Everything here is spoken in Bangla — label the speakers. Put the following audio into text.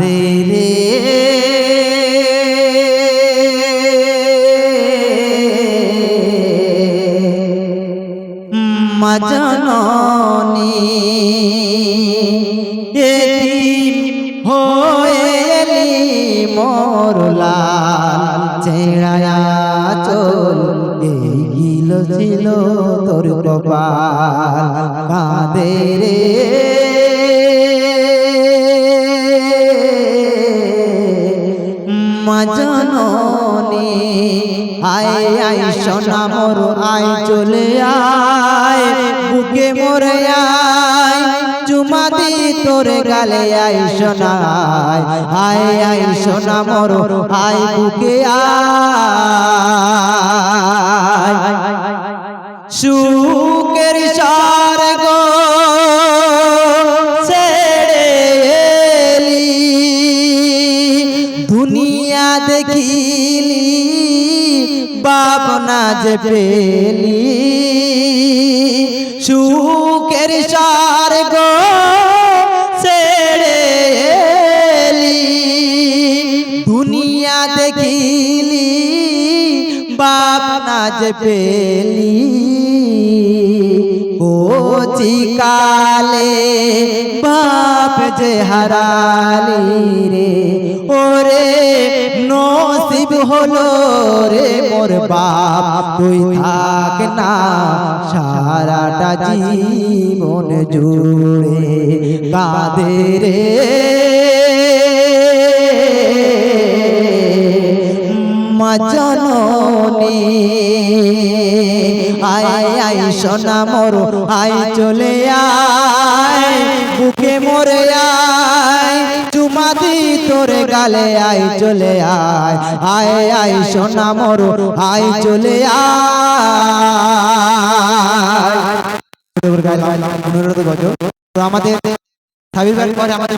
Speaker 1: কাঁদে রে মা জননী এতিম হয়ে এলি মোর লাল ছিল তোর কপাল রে। মা জননী আয় আয় সোনা মোর, আয়, চলে আয়, বুকে মোরে আয়, চুমা দি তোর গালে আয়, সোনা আয় আয় সোনা মোর, আয়, বুকে আয়। দেখিলি বাবনা যে পেলি। সুখের স্বর্গ ছেড়ে এলি। দুনিয়া দেখিলি বাপ নাচ পেলি। কোচি কালে বাপ যে হারালি রে, ওরে নসিব হলো রে মোর বাপ। তুই থাক না, সারাটা জীবন জুড়ে কাঁদে রে। মজননী আয় আয় সোনা মোর, আয়, চলে আয়, বুকে মোরে আয়, চুমা তোর গালে আয়, চলে আয় আয় আয়, সোনা মোর, আয়, চলে আয়। অনুরোধ তো আমাদের সাবির পরে আমাদের